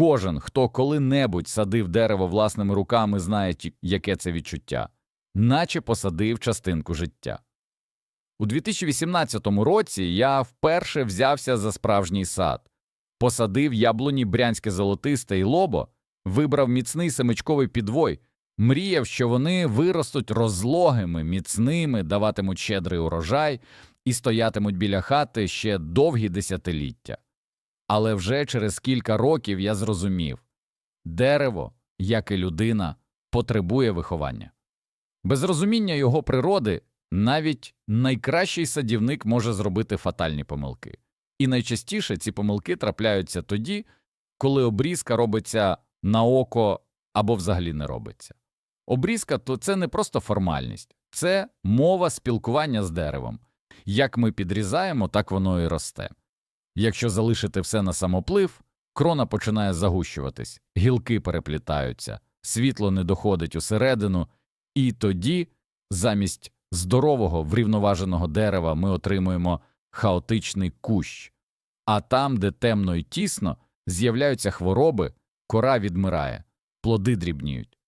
Кожен, хто коли-небудь садив дерево власними руками, знає, яке це відчуття, наче посадив частинку життя. У 2018 році я вперше взявся за справжній сад, посадив яблуні брянське золотисте і лобо, вибрав міцний семичковий підвой, мріяв, що вони виростуть розлогими, міцними, даватимуть щедрий урожай і стоятимуть біля хати ще довгі десятиліття. Але вже через кілька років я зрозумів дерево, як і людина, потребує виховання. Без розуміння його природи навіть найкращий садівник може зробити фатальні помилки. І найчастіше ці помилки трапляються тоді, коли обрізка робиться на око або взагалі не робиться. Обрізка то це не просто формальність, це мова спілкування з деревом. Як ми підрізаємо, так воно і росте. Якщо залишити все на самоплив, крона починає загущуватись, гілки переплітаються, світло не доходить усередину, і тоді, замість здорового врівноваженого дерева, ми отримуємо хаотичний кущ. А там, де темно і тісно, з'являються хвороби, кора відмирає, плоди дрібніють.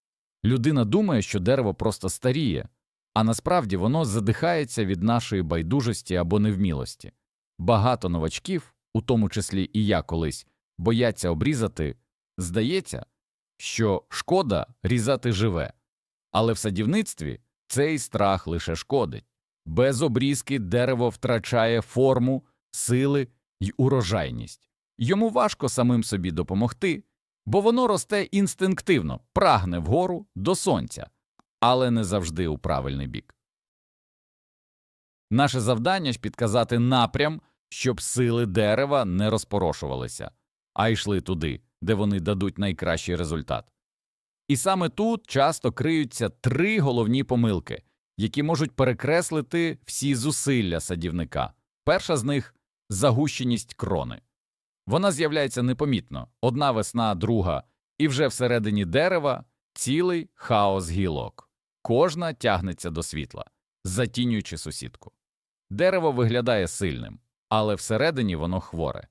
Людина думає, що дерево просто старіє, а насправді воно задихається від нашої байдужості або невмілості. Багато новачків, у тому числі і я колись, бояться обрізати. Здається, що шкода різати живе, але в садівництві цей страх лише шкодить. Без обрізки дерево втрачає форму, сили й урожайність. Йому важко самим собі допомогти, бо воно росте інстинктивно, прагне вгору до сонця, але не завжди у правильний бік. Наше завдання ж підказати напрям, щоб сили дерева не розпорошувалися, а йшли туди, де вони дадуть найкращий результат. І саме тут часто криються три головні помилки, які можуть перекреслити всі зусилля садівника. Перша з них загущеність крони. Вона з'являється непомітно одна весна, друга, і вже всередині дерева цілий хаос гілок. Кожна тягнеться до світла, затінюючи сусідку. Дерево виглядає сильним, але всередині воно хворе.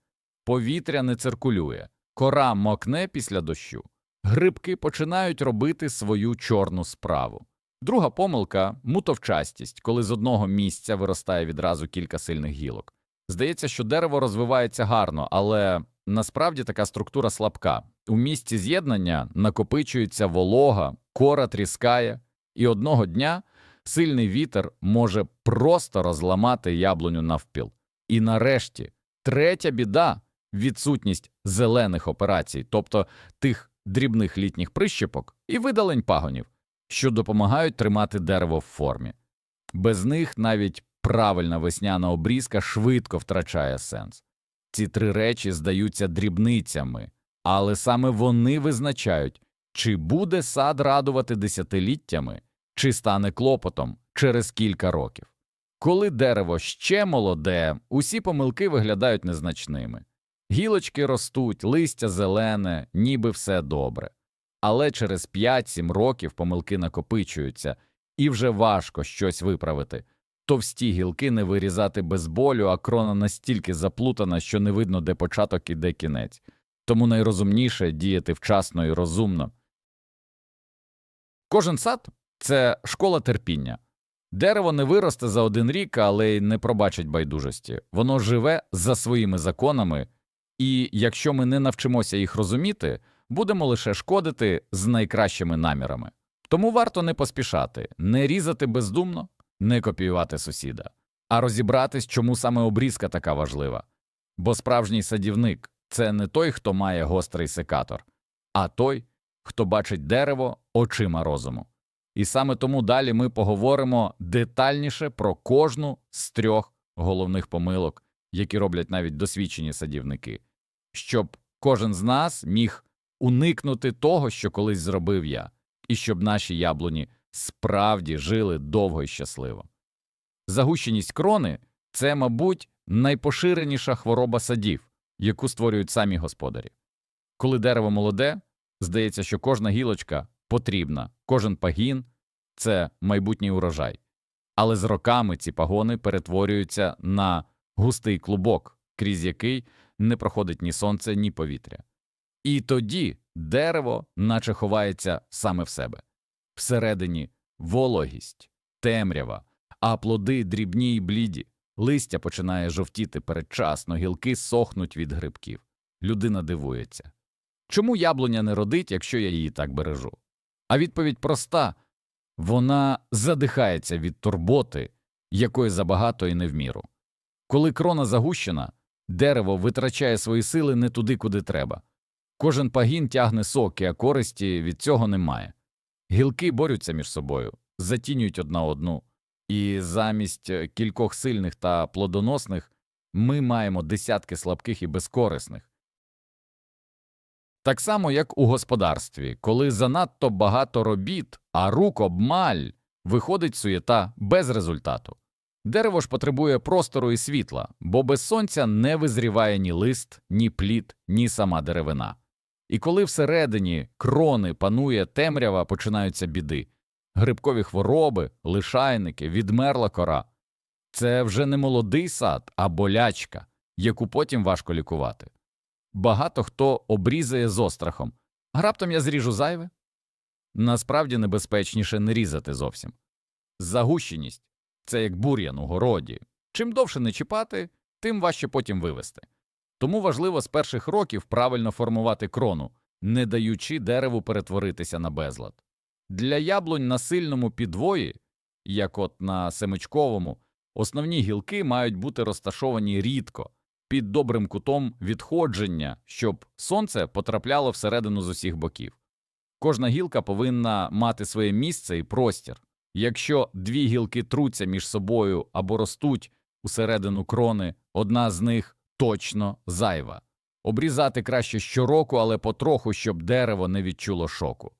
Повітря не циркулює, кора мокне після дощу. Грибки починають робити свою чорну справу. Друга помилка мутовчастість, коли з одного місця виростає відразу кілька сильних гілок. Здається, що дерево розвивається гарно, але насправді така структура слабка. У місці з'єднання накопичується волога, кора тріскає, і одного дня сильний вітер може просто розламати яблуню навпіл. І нарешті третя біда відсутність зелених операцій, тобто тих дрібних літніх прищепок і видалень пагонів, що допомагають тримати дерево в формі. Без них навіть правильна весняна обрізка швидко втрачає сенс. Ці три речі здаються дрібницями, але саме вони визначають, чи буде сад радувати десятиліттями, чи стане клопотом через кілька років. Коли дерево ще молоде, усі помилки виглядають незначними. Гілочки ростуть, листя зелене, ніби все добре. Але через 5-7 років помилки накопичуються, і вже важко щось виправити. Товсті гілки не вирізати без болю, а крона настільки заплутана, що не видно, де початок і де кінець. Тому найрозумніше діяти вчасно і розумно. Кожен сад це школа терпіння. Дерево не виросте за один рік, але й не пробачить байдужості. Воно живе за своїми законами, і якщо ми не навчимося їх розуміти, будемо лише шкодити з найкращими намірами. Тому варто не поспішати, не різати бездумно, не копіювати сусіда, а розібратись, чому саме обрізка така важлива. Бо справжній садівник це не той, хто має гострий секатор, а той, хто бачить дерево очима розуму. І саме тому далі ми поговоримо детальніше про кожну з трьох головних помилок, які роблять навіть досвідчені садівники, щоб кожен з нас міг уникнути того, що колись зробив я, і щоб наші яблуні справді жили довго і щасливо. Загущеність крони це, мабуть, найпоширеніша хвороба садів, яку створюють самі господарі. Коли дерево молоде, здається, що кожна гілочка потрібна, кожен пагін це майбутній урожай. Але з роками ці пагони перетворюються на густий клубок, крізь який не проходить ні сонце, ні повітря. І тоді дерево наче ховається саме в себе. Всередині вологість, темрява, а плоди дрібні й бліді. Листя починає жовтіти передчасно, гілки сохнуть від грибків. Людина дивується. Чому яблуня не родить, якщо я її так бережу? А відповідь проста вона задихається від турботи, якої забагато і не в міру. Коли крона загущена, дерево витрачає свої сили не туди, куди треба. Кожен пагін тягне соки, а користі від цього немає. Гілки борються між собою, затінюють одна одну, і замість кількох сильних та плодоносних ми маємо десятки слабких і безкорисних. Так само, як у господарстві, коли занадто багато робіт, а рук обмаль, виходить суєта без результату. Дерево ж потребує простору і світла, бо без сонця не визріває ні лист, ні плід, ні сама деревина. І коли всередині крони панує темрява, починаються біди грибкові хвороби, лишайники, відмерла кора. Це вже не молодий сад, а болячка, яку потім важко лікувати. Багато хто обрізає з острахом. А раптом я зріжу зайве? Насправді небезпечніше не різати зовсім. Загущеність це як бур'ян у городі. Чим довше не чіпати, тим важче потім вивести. Тому важливо з перших років правильно формувати крону, не даючи дереву перетворитися на безлад. Для яблунь на сильному підвої, як от на семичковому, основні гілки мають бути розташовані рідко, під добрим кутом відходження, щоб сонце потрапляло всередину з усіх боків. Кожна гілка повинна мати своє місце і простір. Якщо дві гілки труться між собою або ростуть усередину крони, одна з них точно зайва. Обрізати краще щороку, але потроху, щоб дерево не відчуло шоку.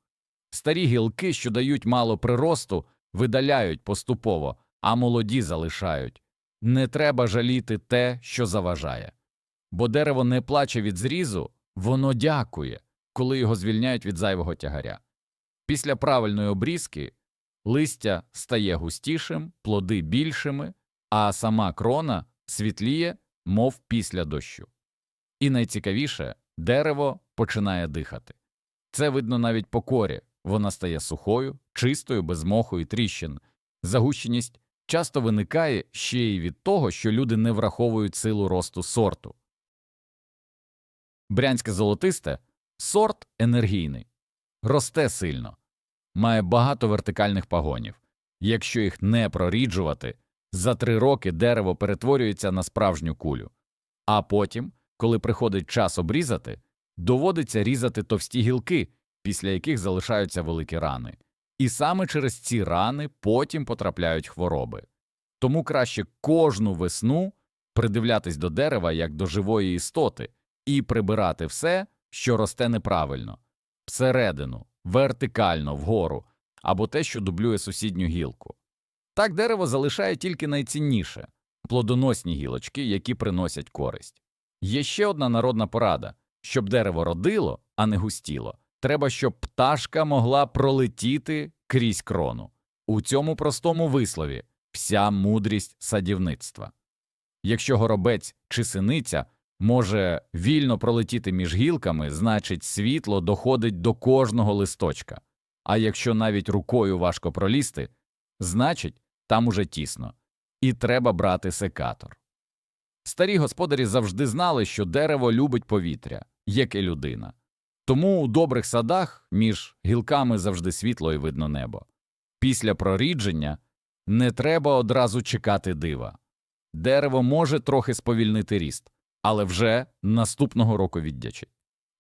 Старі гілки, що дають мало приросту, видаляють поступово, а молоді залишають. Не треба жаліти те, що заважає. Бо дерево не плаче від зрізу, воно дякує, коли його звільняють від зайвого тягаря. Після правильної обрізки листя стає густішим, плоди більшими, а сама крона світліє, мов після дощу. І найцікавіше дерево починає дихати. Це видно навіть по корі, вона стає сухою, чистою, без моху і тріщин. Загущеність часто виникає ще й від того, що люди не враховують силу росту сорту. Брянське золотисте сорт енергійний, росте сильно, має багато вертикальних пагонів. Якщо їх не проріджувати, за три роки дерево перетворюється на справжню кулю. А потім, коли приходить час обрізати, доводиться різати товсті гілки, після яких залишаються великі рани. І саме через ці рани потім потрапляють хвороби. Тому краще кожну весну придивлятись до дерева як до живої істоти і прибирати все, що росте неправильно, всередину, вертикально, вгору, або те, що дублює сусідню гілку. Так дерево залишає тільки найцінніше плодоносні гілочки, які приносять користь. Є ще одна народна порада щоб дерево родило, а не густіло, треба, щоб пташка могла пролетіти крізь крону. У цьому простому вислові вся мудрість садівництва. Якщо горобець чи синиця може вільно пролетіти між гілками, значить світло доходить до кожного листочка, а якщо навіть рукою важко пролізти, значить там уже тісно, і треба брати секатор. Старі господарі завжди знали, що дерево любить повітря, як і людина. Тому у добрих садах між гілками завжди світло і видно небо. Після прорідження не треба одразу чекати дива. Дерево може трохи сповільнити ріст, але вже наступного року віддячить.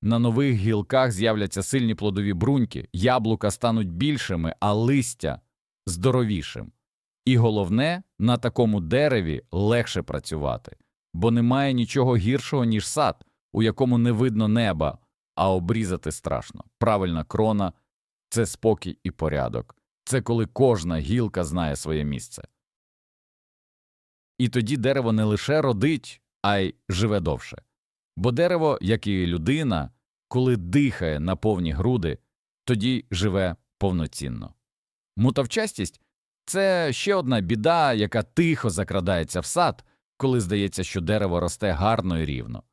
На нових гілках з'являться сильні плодові бруньки, яблука стануть більшими, а листя здоровішим. І головне, на такому дереві легше працювати, бо немає нічого гіршого, ніж сад, у якому не видно неба, а обрізати страшно. Правильна крона це спокій і порядок, це коли кожна гілка знає своє місце. І тоді дерево не лише родить, а й живе довше. Бо дерево, як і людина, коли дихає на повні груди, тоді живе повноцінно. Мутавчастість це ще одна біда, яка тихо закрадається в сад, коли здається, що дерево росте гарно і рівно.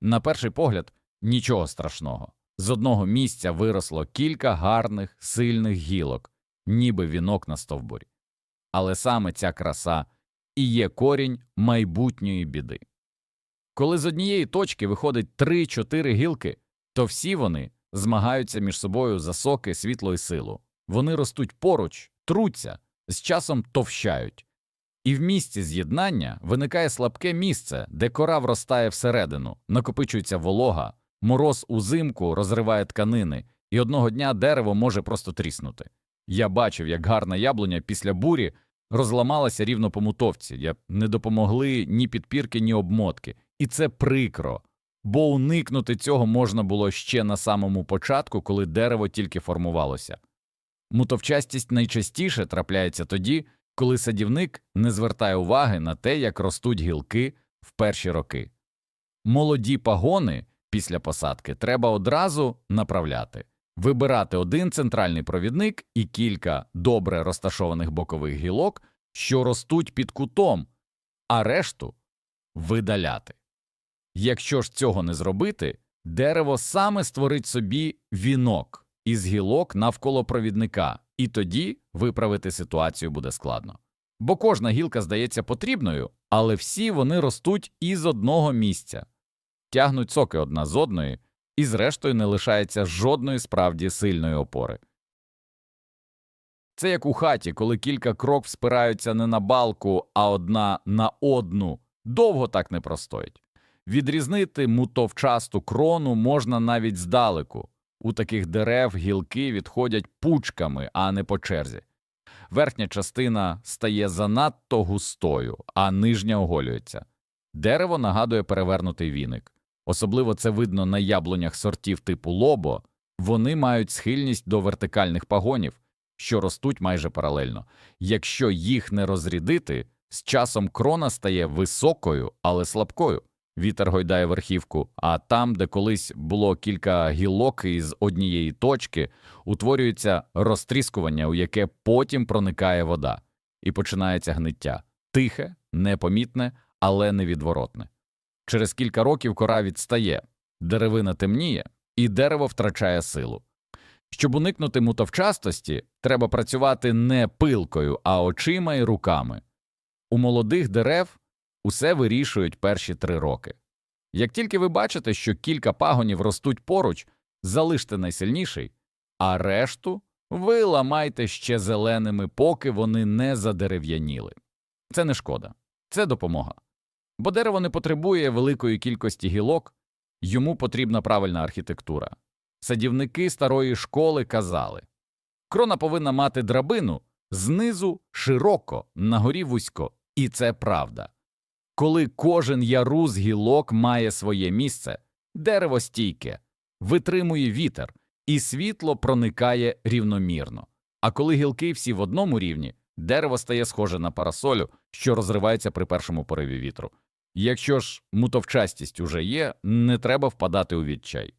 На перший погляд, Нічого страшного. З одного місця виросло кілька гарних, сильних гілок, ніби вінок на стовбурі. Але саме ця краса і є корінь майбутньої біди. Коли з однієї точки виходить 3-4 гілки, то всі вони змагаються між собою за соки, світло і силу. Вони ростуть поруч, труться, з часом товщають. І в місці з'єднання виникає слабке місце, де кора вростає всередину, накопичується волога, мороз узимку розриває тканини, і одного дня дерево може просто тріснути. Я бачив, як гарна яблуня після бурі розламалася рівно по мутовці, не допомогли ні підпірки, ні обмотки. І це прикро, бо уникнути цього можна було ще на самому початку, коли дерево тільки формувалося. Мутовчастість найчастіше трапляється тоді, коли садівник не звертає уваги на те, як ростуть гілки в перші роки. Молоді пагони після посадки треба одразу направляти, вибирати один центральний провідник і кілька добре розташованих бокових гілок, що ростуть під кутом, а решту видаляти. Якщо ж цього не зробити, дерево саме створить собі вінок із гілок навколо провідника, і тоді виправити ситуацію буде складно. Бо кожна гілка здається потрібною, але всі вони ростуть із одного місця, тягнуть соки одна з одної, і зрештою не лишається жодної справді сильної опори. Це як у хаті, коли кілька крок спираються не на балку, а одна на одну, довго так не простоїть. Відрізнити мутовчасту крону можна навіть здалеку. У таких дерев гілки відходять пучками, а не по черзі. Верхня частина стає занадто густою, а нижня оголюється. Дерево нагадує перевернутий віник. Особливо це видно на яблунях сортів типу лобо, вони мають схильність до вертикальних пагонів, що ростуть майже паралельно. Якщо їх не розрідити, з часом крона стає високою, але слабкою. Вітер гойдає верхівку, а там, де колись було кілька гілок із однієї точки, утворюється розтріскування, у яке потім проникає вода, і починається гниття тихе, непомітне, але невідворотне. Через кілька років кора відстає, деревина темніє, і дерево втрачає силу. Щоб уникнути мутовчастості, треба працювати не пилкою, а очима і руками. У молодих дерев усе вирішують перші три роки. Як тільки ви бачите, що кілька пагонів ростуть поруч, залиште найсильніший, а решту ви ламайте ще зеленими, поки вони не задерев'яніли. Це не шкода, це допомога. Бо дерево не потребує великої кількості гілок, йому потрібна правильна архітектура. Садівники старої школи казали крона повинна мати драбину знизу широко, нагорі вузько, і це правда. Коли кожен ярус гілок має своє місце, дерево стійке, витримує вітер, і світло проникає рівномірно. А коли гілки всі в одному рівні, дерево стає схоже на парасолю, що розривається при першому пориві вітру. Якщо ж мутовчастість уже є, не треба впадати у відчай.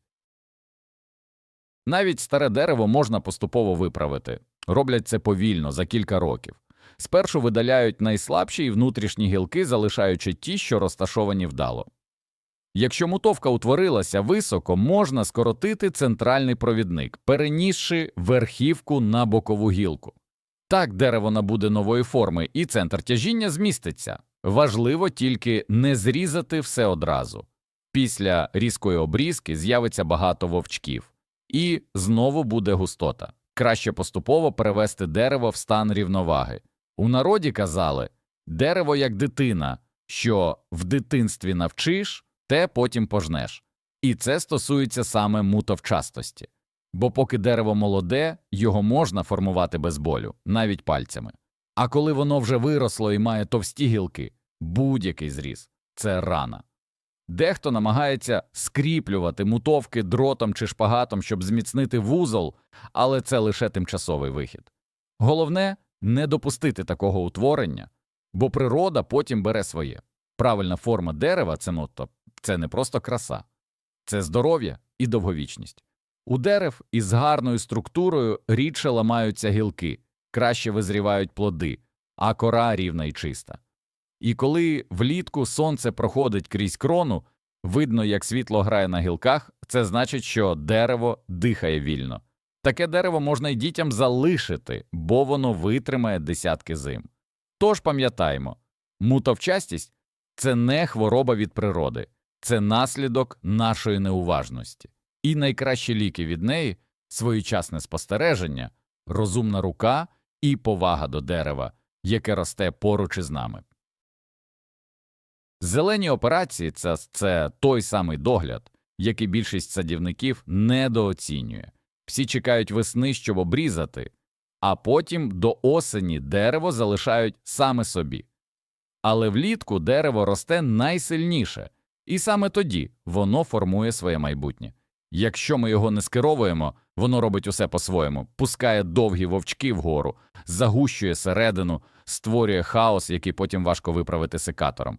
Навіть старе дерево можна поступово виправити, роблять це повільно за кілька років. Спершу видаляють найслабші і внутрішні гілки, залишаючи ті, що розташовані вдало. Якщо мутовка утворилася високо, можна скоротити центральний провідник, перенісши верхівку на бокову гілку. Так дерево набуде нової форми, і центр тяжіння зміститься. Важливо тільки не зрізати все одразу. Після різкої обрізки з'явиться багато вовчків, і знову буде густота. Краще поступово перевести дерево в стан рівноваги. У народі казали дерево як дитина, що в дитинстві навчиш, те потім пожнеш. І це стосується саме мутовчастості. Бо поки дерево молоде, його можна формувати без болю, навіть пальцями. А коли воно вже виросло і має товсті гілки, будь-який зріз це рана. Дехто намагається скріплювати мутовки дротом чи шпагатом, щоб зміцнити вузол, але це лише тимчасовий вихід. Головне не допустити такого утворення, бо природа потім бере своє. Правильна форма дерева це, ну, то, це не просто краса, це здоров'я і довговічність. У дерев із гарною структурою рідше ламаються гілки, краще визрівають плоди, а кора рівна і чиста. І коли влітку сонце проходить крізь крону, Видно, як світло грає на гілках, це значить, що дерево дихає вільно. Таке дерево можна й дітям залишити, бо воно витримає десятки зим. Тож пам'ятаймо, мутовчастість це не хвороба від природи, це наслідок нашої неуважності. І найкращі ліки від неї своєчасне спостереження, розумна рука і повага до дерева, яке росте поруч із нами. Зелені операції це, це той самий догляд, який більшість садівників недооцінює. Всі чекають весни, щоб обрізати, а потім до осені дерево залишають саме собі. Але влітку дерево росте найсильніше, і саме тоді воно формує своє майбутнє. Якщо ми його не скеровуємо, воно робить усе по-своєму, пускає довгі вовчки вгору, загущує середину, створює хаос, який потім важко виправити секатором.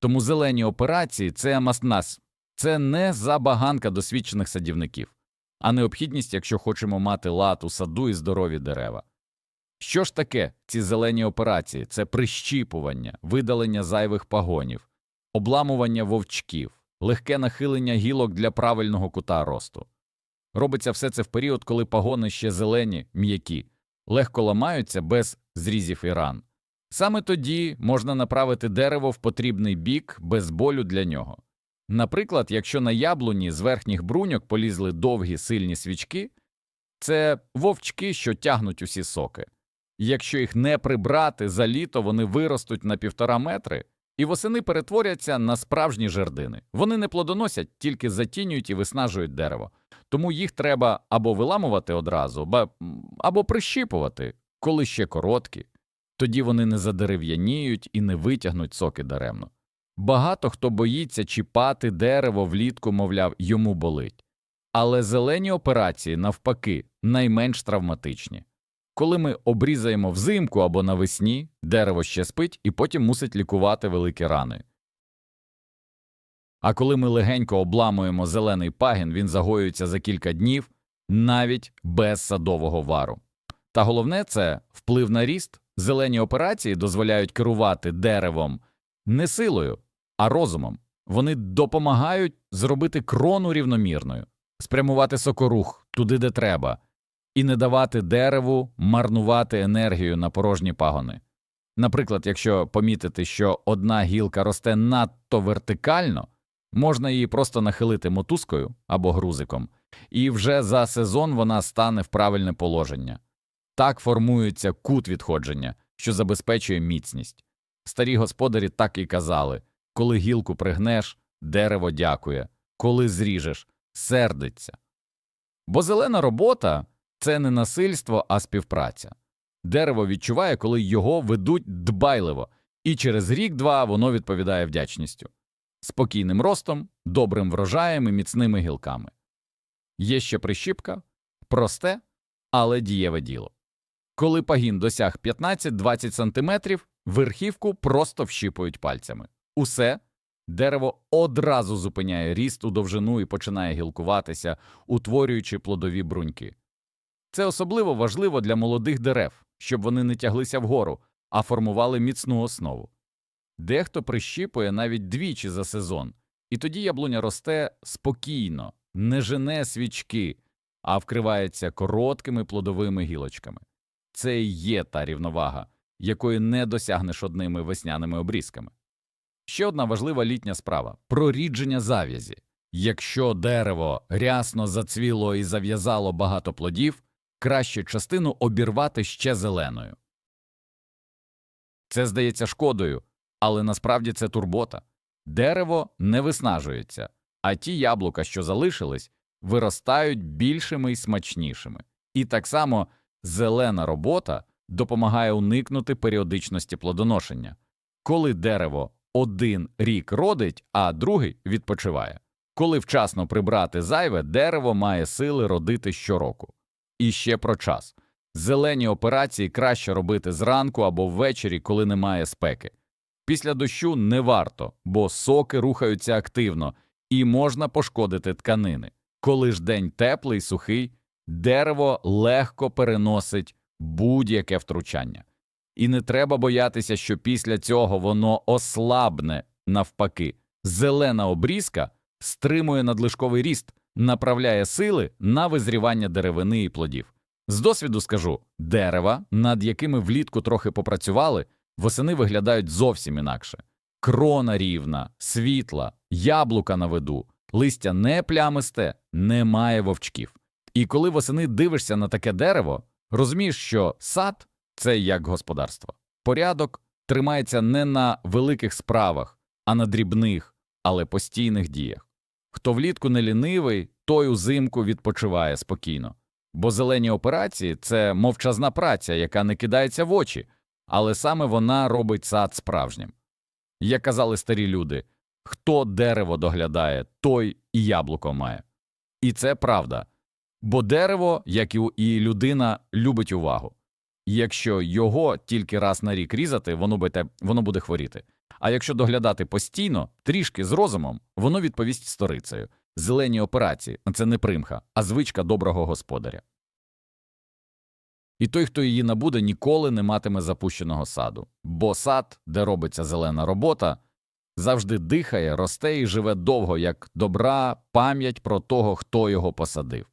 Тому зелені операції це мастнас, це не забаганка досвідчених садівників, а необхідність, якщо хочемо мати лад у саду і здорові дерева. Що ж таке ці зелені операції? Це прищіпування, видалення зайвих пагонів, обламування вовчків, легке нахилення гілок для правильного кута росту. Робиться все це в період, коли пагони ще зелені, м'які, легко ламаються без зрізів і ран. Саме тоді можна направити дерево в потрібний бік без болю для нього. Наприклад, якщо на яблуні з верхніх бруньок полізли довгі сильні свічки, це вовчки, що тягнуть усі соки. Якщо їх не прибрати за літо, вони виростуть на півтора метри і восени перетворяться на справжні жердини. Вони не плодоносять, тільки затінюють і виснажують дерево. Тому їх треба або виламувати одразу, або прищіпувати, коли ще короткі. Тоді вони не задерев'яніють і не витягнуть соки даремно. Багато хто боїться чіпати дерево влітку, мовляв, йому болить. Але зелені операції, навпаки, найменш травматичні. Коли ми обрізаємо взимку або навесні, дерево ще спить і потім мусить лікувати великі рани. А коли ми легенько обламуємо зелений пагін, він загоюється за кілька днів навіть без садового вару. Та головне це вплив на ріст. Зелені операції дозволяють керувати деревом не силою, а розумом. Вони допомагають зробити крону рівномірною, спрямувати сокорух туди, де треба, і не давати дереву марнувати енергію на порожні пагони. Наприклад, якщо помітити, що одна гілка росте надто вертикально, можна її просто нахилити мотузкою або грузиком, і вже за сезон вона стане в правильне положення. Так формується кут відходження, що забезпечує міцність. Старі господарі так і казали коли гілку пригнеш, дерево дякує, коли зріжеш, сердиться. Бо зелена робота це не насильство, а співпраця. Дерево відчуває, коли його ведуть дбайливо, і через рік-два воно відповідає вдячністю, спокійним ростом, добрим врожаєм і міцними гілками. Є ще прищіпка, просте, але дієве діло. Коли пагін досяг 15-20 см, верхівку просто вщипують пальцями. Усе дерево одразу зупиняє ріст у довжину і починає гілкуватися, утворюючи плодові бруньки. Це особливо важливо для молодих дерев, щоб вони не тяглися вгору, а формували міцну основу. Дехто прищіпує навіть двічі за сезон, і тоді яблуня росте спокійно, не жене свічки, а вкривається короткими плодовими гілочками. Це і є та рівновага, якої не досягнеш одними весняними обрізками. Ще одна важлива літня справа прорідження зав'язі. Якщо дерево рясно зацвіло і зав'язало багато плодів, краще частину обірвати ще зеленою. Це здається шкодою, але насправді це турбота. Дерево не виснажується, а ті яблука, що залишились, виростають більшими і смачнішими. І так само зелена робота допомагає уникнути періодичності плодоношення, коли дерево один рік родить, а другий відпочиває. Коли вчасно прибрати зайве, дерево має сили родити щороку. І ще про час. Зелені операції краще робити зранку або ввечері, коли немає спеки. Після дощу не варто, бо соки рухаються активно і можна пошкодити тканини. Коли ж день теплий, сухий, дерево легко переносить будь-яке втручання. І не треба боятися, що після цього воно ослабне навпаки. Зелена обрізка стримує надлишковий ріст, направляє сили на визрівання деревини і плодів. З досвіду скажу, дерева, над якими влітку трохи попрацювали, восени виглядають зовсім інакше. Крона рівна, світла, яблука на виду, листя не плямисте, немає вовчків. І коли восени дивишся на таке дерево, розумієш, що сад це як господарство. Порядок тримається не на великих справах, а на дрібних, але постійних діях. Хто влітку не лінивий, той узимку відпочиває спокійно. Бо зелені операції це мовчазна праця, яка не кидається в очі, але саме вона робить сад справжнім. Як казали старі люди, хто дерево доглядає, той і яблуко має. І це правда. Бо дерево, як і людина, любить увагу. Якщо його тільки раз на рік різати, воно буде хворіти. А якщо доглядати постійно, трішки з розумом, воно відповість сторицею. Зелені операції це не примха, а звичка доброго господаря. І той, хто її набуде, ніколи не матиме запущеного саду, бо сад, де робиться зелена робота, завжди дихає, росте і живе довго, як добра пам'ять про того, хто його посадив.